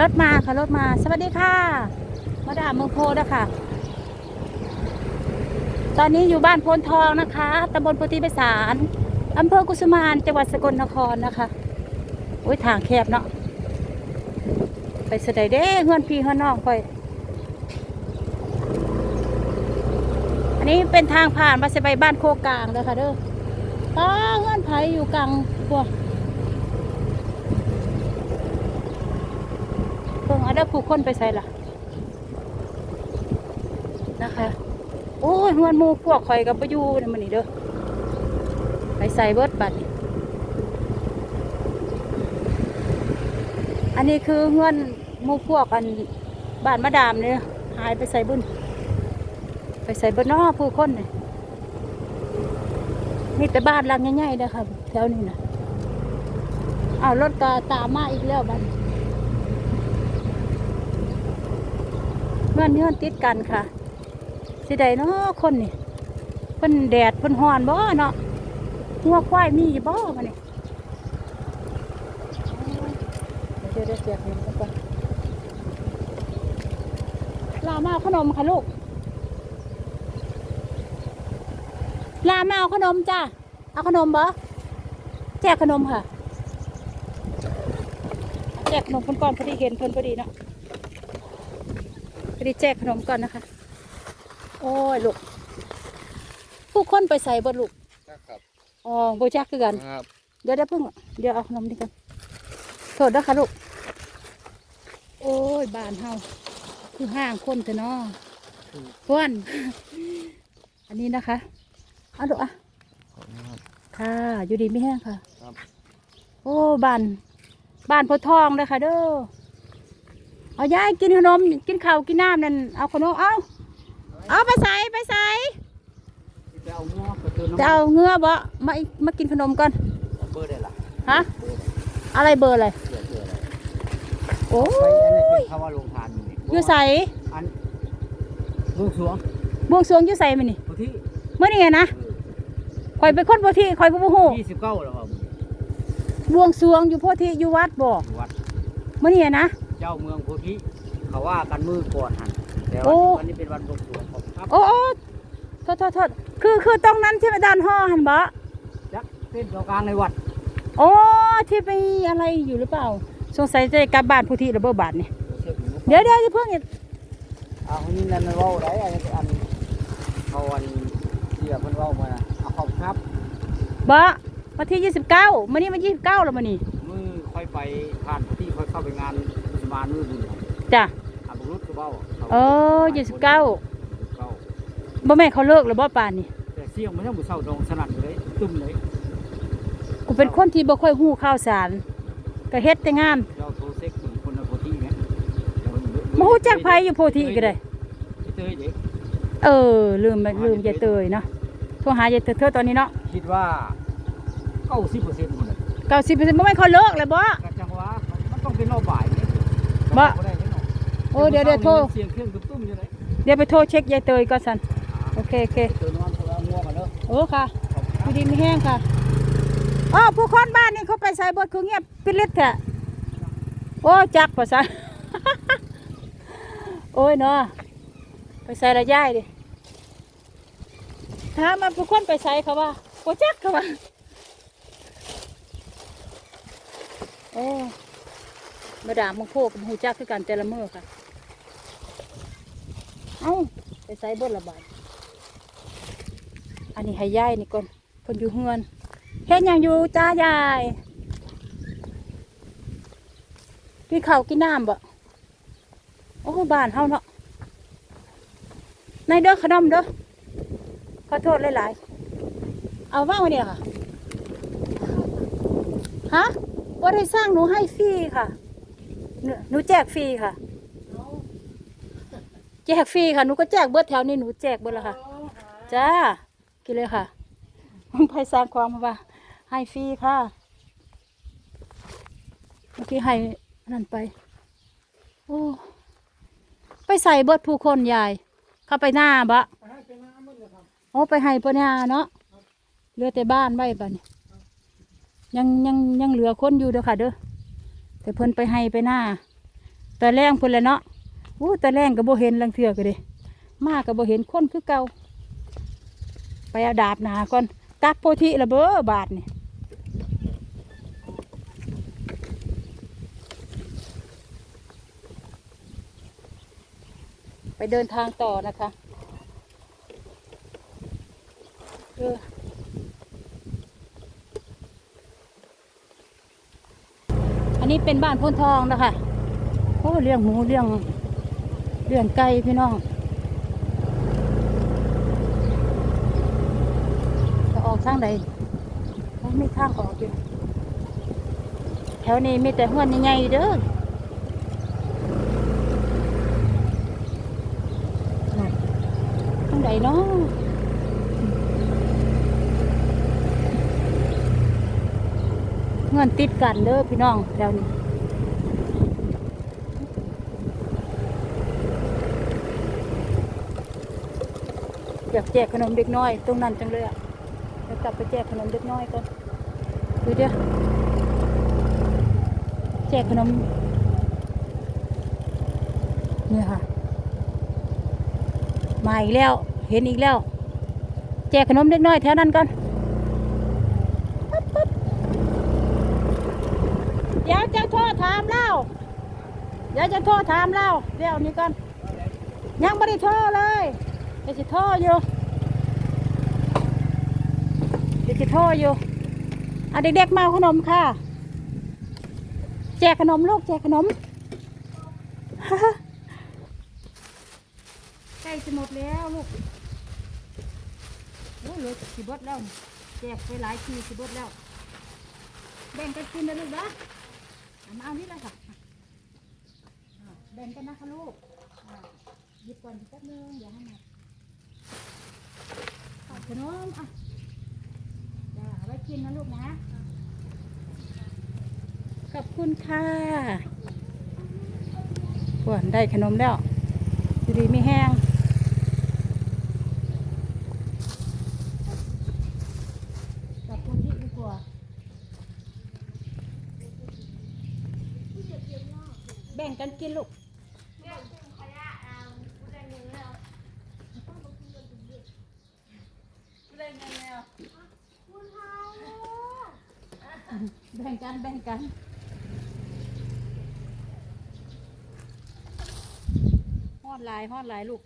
รถมาค่ะรถมา สวัสดีค่ะมาดามเมืองโพนะคะตอนนี้อยู่บ้านโพนทองนะคะตำบลโพธิไพศาลอำเภอกุสุมานจังหวัดสกลนครนะคะโอ้ยทางแคบเนาะไปสะใดเด้เฮือนพี่เฮือนน้องค่อย อันนี้เป็นทางผ่านมาจะไปบ้านโคกลางเลยค่ะเด้อป้าเฮือนไผอยู่กลางพวก เพิ่งเอาเด้อผู้คนไปใส่ละนะคะ โอ้ยเฮือนมูพวกข่อยกับปอยู่นี่มันนี่เด้อไปใส่เบิดบัดนี่อันนี้คือเฮือนมูพวกอันบ้านมะดามเนี่ยหายไปใส่บุญไปใส่บนนอผู้คนเนี่ยมีแต่บ้านหลังใหญ่ๆนะครับแถวนี้นะอ้าวรถก็ตามมาอีกแล้วบัดน เงื่อนเงื่อนติดกันค่ะ สิใดเนาะคนนี่เพิ่นแดดเพิ่นฮ้อนบ่เนาะหัวควายมีอยู่บ่มาเนี่ยเดี๋ยวเดี๋ยวเสียบหนึ่งก่อนลามาเอาขนมค่ะลูก ลามาเอาขนมจ้ะเอาขนมบ่แจกขนมค่ะ แจกขนมคนก่อนพอดีเห็นเพิ่นพอดีเนาะ พอดีแจกขนมก่อนนะคะ โอ้ยลูก ผู้คนไปใส่บนลูกครับอ๋อโบจักคือกันครับเดี๋ยวเดี๋ยวเพิ่งเดี๋ยวเอาขนมนี่กันโทษนะคะลูก โอ้ยบ้านเฮาคือห้างคนเถอะเนาะก้อนอันนี้นะคะเอาลูกอะขอบคุณครับค่ะ อยู่ดีไม่แห้งค่ะครับโอ้บ้านบ้านโพธิ์ทองเลยค่ะเด้อ เอายายกินขนมกินข้าวกินน้ำนั่นเอาขนมเอาเอาไปใส่ไปใส่จะเอาง้อไปเติมน้ำจะเอาเงือบ่มาอีกมากินขนมก่อนเบอร์ได้ละฮะอะไรเบอร์อะไรเสือเสืออะไรโอ้ไปอันนี้ยเป็นคำว่าลงทานอยู่นี่อยู่ใส่อันลูกสวงบวงสรวงอยู่ใส่มันนี่ผู้ที่เมื่อนี่ไงนะคอยไปคนโพธิคอยกูบ่ฮู้ยี่สิบเก้าแล้วครับบวงสรวงอยู่โพธิอยู่วัดบ่อยู่วัดเมื่อนี่ไงนะเจ้าเมืองโพธิเขาว่ากันมือก่อนหันแต่โอ้วันวันนี้เป็นวันบวงสรวงของครับโอ้โอ้โทษโทษโทษคือคือตรงนั้นที่ด้านห่อหันบ่จักเต้นเจ้ากลางในวัด โอ้ที่ไปอะไรอยู่หรือเปล่า สงสัยจะกลับบ้านผู้ที่ระเบิดบาทนี่เชือกอยู่เดี๋ยวเดี๋ยวจะเพิ่งอีกเอาคนนี้นั่นมันเว้าได้อันอันเขาวันเสียเพิ่นเว้ามาเอาขอบครับบ่วันที่ยี่สิบเก้ามื่อนี้มันยี่สิบเก้าแล้วมื่อนี้มือค่อยไปผ่านผู้ที่ค่อยเข้าไปงาน มุสมานมือบุญจ้ะอาบุรุษก็เว้าขาเออยี่สิบเก้าเก้าบ่แม่นเขาเลิกแล้วบ่ป่านนี่แต่เสียงมันยังมือเศร้าดองสนั่นอยู่เลยตุ้มเลยกูเป็นคนที่บ่ค่อยฮู้ข่าวสารก็เฮ็ดแต่งานเจ้าโทรเซ็กถึงคนในโพธิไหมบ่ฮู้จักไผอยู่โพธิก็ได้พี่เตยเด็กเออ ลืมไปลืมยายเตยเนาะโทรหายายเตยเธอตอนนี้เนาะคิดว่าเก้าสิบเปอร์เซ็นต์คนเลยเก้าสิบเปอร์เซ็นต์บ่แม่นเขาเลิกแล้วบ่กระจังว่ามันต้องเป็นรอบบ่ายนี่ บ่โอ้เดี๋ยวเดี๋ยวโทรเสียงเครื่องตุ้มๆอยู่เลยเดี๋ยวไปโทรเช็คยายเตยก่อนสันโอเคโอเคเออางัวมาเด้อโอ้ค่ะอยู่ดีมีแห้งค่ะอ๋อผู้คนบ้านนี่เขาไปใส่บทคือเงียบปิดลิดแท้โอ้จักภาษาโอ้ยเนาะไปใส่ละย่ายดิถามมาผู้คนไปใส่เขาว่าโอจักเขาว่าโอ้ มาด่ามึงโคกับหูจักคือกันแต่ละมือค่ะ เอ้าไปใส่บทละบาทอันนี้ให้ยายนี่ก่อนคนอยู่เฮือนเฮ็ดยังอยู่จ้ายายกินข้าวกินน้ำบ่โอ้บ้านเฮาเนาะในเด้อขนมเด้อขอโทษหลายๆเอาว่างไว้เนี่ยค่ะฮะว่าได้สร้างหนูให้ฟรีค่ะ หนูหนูแจกฟรีค่ะ แจกฟรีค่ะหนูก็แจกเบิดแถวนี้หนูแจกเบิดแล้วค่ะจ้ากินเลยค่ะมันไปสร้างความมาว่าให้ฟรีค่ะเมื่อกี้ให้นั่นไป โอ้ไปใส่เบิดผู้คนยาย เข้าไปหน้าบะโอ้ไปให้ปะเนี่ยเนาะเหลือแต่บ้านไว้ปะเนี่ยยังยังยังเหลือคนอยู่เด้อค่ะเด้อ แต่เพิ่นไปให้ไปหน้าตอนแรงเพุ่นแล้วเนาะอู้ตอนแรงก็บ่เห็นลังเถือก็เด้มาก็บ่เห็นคนคือเก่าไปเอาดาบหนาก่อนกักโพธิละเบ้อบาทนี่ไปเดินทางต่อนะคะ เออ นี้เป็นบ้านพ้นทองนะคะโอ้เลี้ยงหมูเลี้ยงเลี้ยงไก่พี่น้องจะออกทางใดไม่ทางออกอยู่แถวนี้มีแต่ห้วนใหญ่ๆเด้อน่ะทางใดเนาะ เงินติดกันเด้อพี่น้องแถวนี้อยากแจกขนมเด็กน้อย ตรงนั้นจังเลยอะเดี๋ยวกลับไปแจกขนมเด็กน้อยก่อนดูเดี๋ยวแจกขนมเนี่ยค่ะ มาอีกแล้ว เห็นอีกแล้ว แจกขนมเด็กน้อยแถวนั้นก่อนปั๊บปั๊บเดี๋ยวจะโทรถามเล่า เดี๋ยวจะโทรถามเล่าเดี๋ยวนี้ก่อน ยังไม่ได้โทรเลยเดี๋ยวจะโทรอยู่เดี๋ยวจะโทรอยู่อะเด็กๆมาขนมค่ะ แจกขนมลูกแจกขนมใกล้จะหมดแล้วลูกโอ้ยเหลือสิบดแล้วแจกไปหลายทีสิบดแล้ว แบ่งกันกินนะลูกนะเอามาเอานี่เลยค่ะ อะแบ่งกันนะคะลูกอะหยิบก่อนแป๊บนึงเดี๋ยวให้มาขอบขนมอะเดี๋ยวเอาไว้กินนะลูกนะ ขอบคุณค่ะกวนได้ขนมแล้วดีดีไม่แห้ง กับคุณที่ดีกว่าแบ่งกันกินลูก แบ่งกันแบ่งกันฮอดลายฮอดลายลูก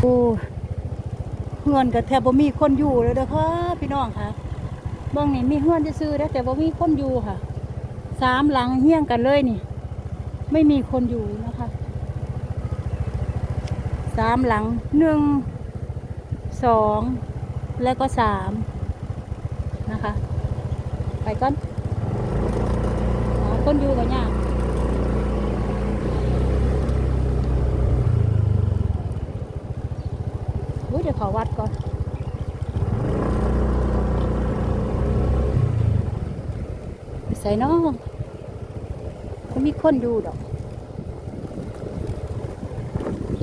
โอ้เฮือนกับแทบบ่มีคนอยู่เลยเด้อค่ะพี่น้องค่ะบ้องนี่มีเฮือนจะซื้อๆแล้แต่บ่มีคนอยู่ค่ะสามหลังเฮี้ยงกันเลยนี่ ไม่มีคนอยู่นะคะ สามหลังหนึ่งสองแล้วก็สามนะคะ ไปก่อนคนอยู่กันยากอุ้ยเดี๋ยวขอวัดก่อนใส่น้องก็มีคนอยู่ดอก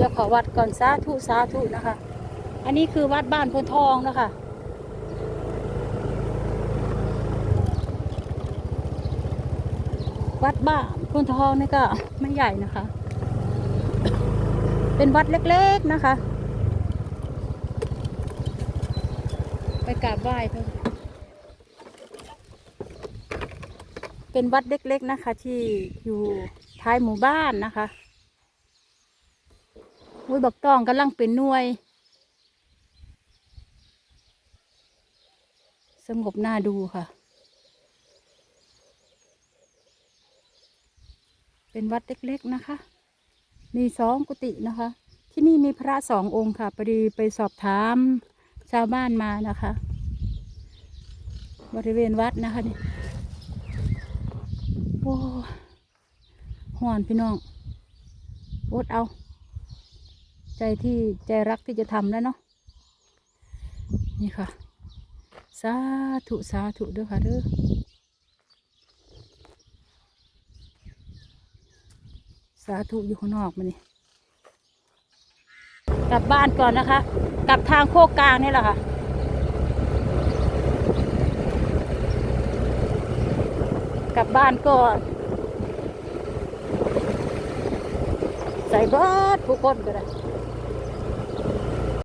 ดี๋ยวขอวัดก่อนสาธุสาธุนะคะ อันนี้คือวัดบ้านพนทองนะคะวัดบ้านพนทองนี่ก็ไม่ใหญ่นะคะ เป็นวัดเล็กๆนะคะ ไปกราบไหว้เพิ่นเป็นวัดเล็กๆนะคะที่อยู่ท้ายหมู่บ้านนะคะ อุ้ยบักตองกำลังเป็นหน่วย สงบหน้าดูค่ะ เป็นวัดเล็กๆนะคะ มีสองกุฏินะคะ ที่นี่มีพระสององค์ค่ะพอดีไปสอบถามชาวบ้านมานะคะ บริเวณวัดนะคะนี่โอ้หอนพี่น้องอดเอา ใจที่ใจรักที่จะทำแล้วเนาะนี่ค่ะ สาธุ สาธุด้วยค่ะเด้อสาธุอยู่ข้างนอกมานี่กลับบ้านก่อนนะคะ กลับทางโคกกลางนี่แหละค่ะกลับบ้านก่อนใส่บิร์ดผู้คนก็ได้